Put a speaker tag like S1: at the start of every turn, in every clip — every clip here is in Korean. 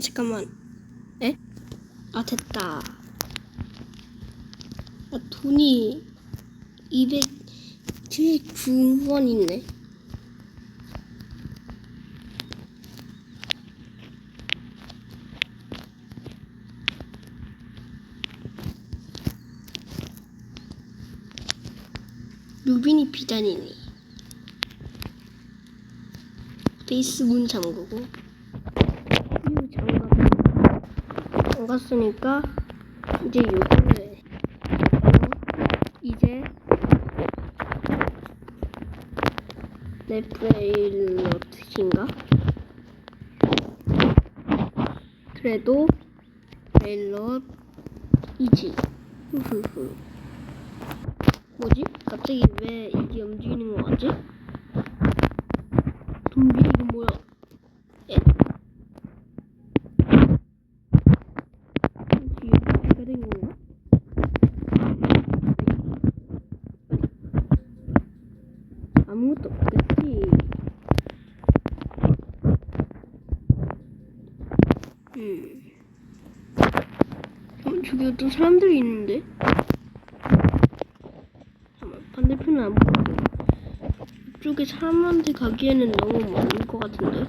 S1: 잠깐만. 에? 아 됐다. 아, 돈이 279원 있네. 루빈이 비단이네. 베이스 문 잠그고. 이거 잠갔으니까 이제 요거를 해. 이제 레프레일러트인가? 그래도 레일러이지. 후후후. 뭐지? 갑자기 왜 이게 움직이는 거 같지? 좀비 이거 뭐야? 에? 혹시 이렇게 된 건가? 아무것도 없겠지. 음. 어, 저기 어떤 사람들이 있는데? 잠깐만, 반대편은 안 보이고. 이쪽에 사람한테 가기에는 너무 먼 것 같은데?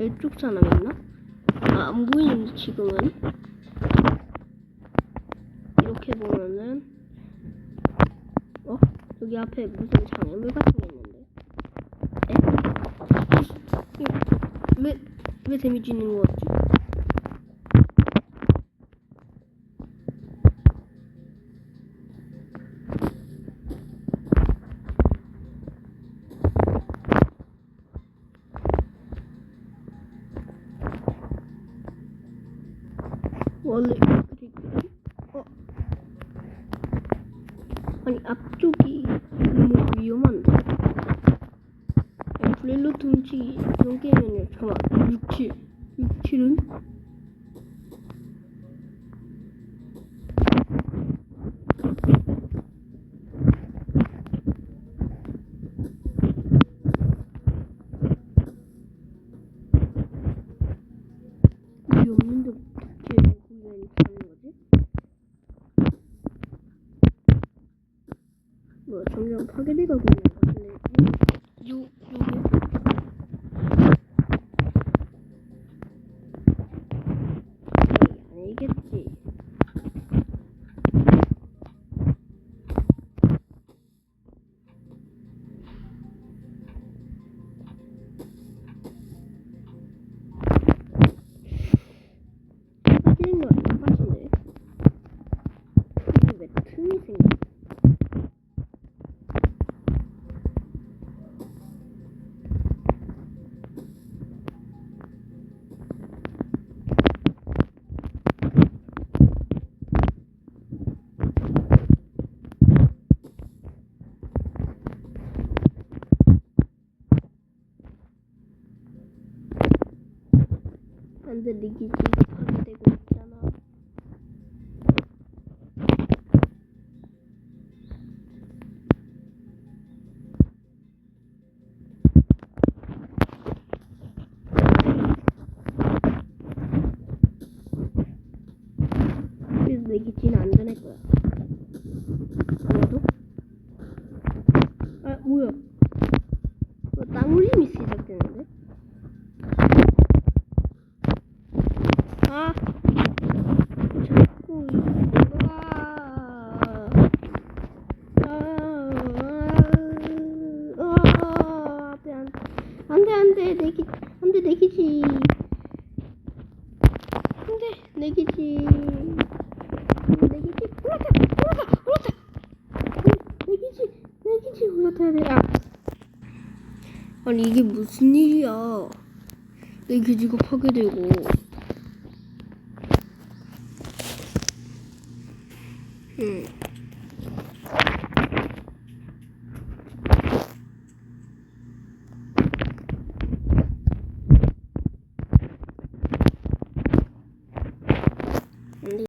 S1: 이쪽 사람 있나? 아, 안 보이는데, 지금은. 이렇게 보면은, 어? 여기 앞에 무슨 장애물 같은 게 있는데? 에? 이- 왜, 왜 데미지 있는 거 같지? 원래 어 아니 앞쪽이 위험한데 훔치기 이런 게임은요 잠깐 67 67은 위 없는데 어떻게 훈련이 되는 거지? 뭐 점점 파괴돼가고 있 네 기지가 파괴되고 있잖아. 그래서 내 기지는 안전할 거야. 아마도 아 뭐야 어, 땅 울림이 시작되는데 아 자꾸 이거가 아, 아, 앞에 안, 안돼 안돼 내 기, 안돼 내 기지. 안돼 내 기지. 내 기지. 올라타 올라타 올라타. 내 기지 내 기지 올라타야 돼. 아. 아니 이게 무슨 일이야? 내 기지가 파괴되고. 음.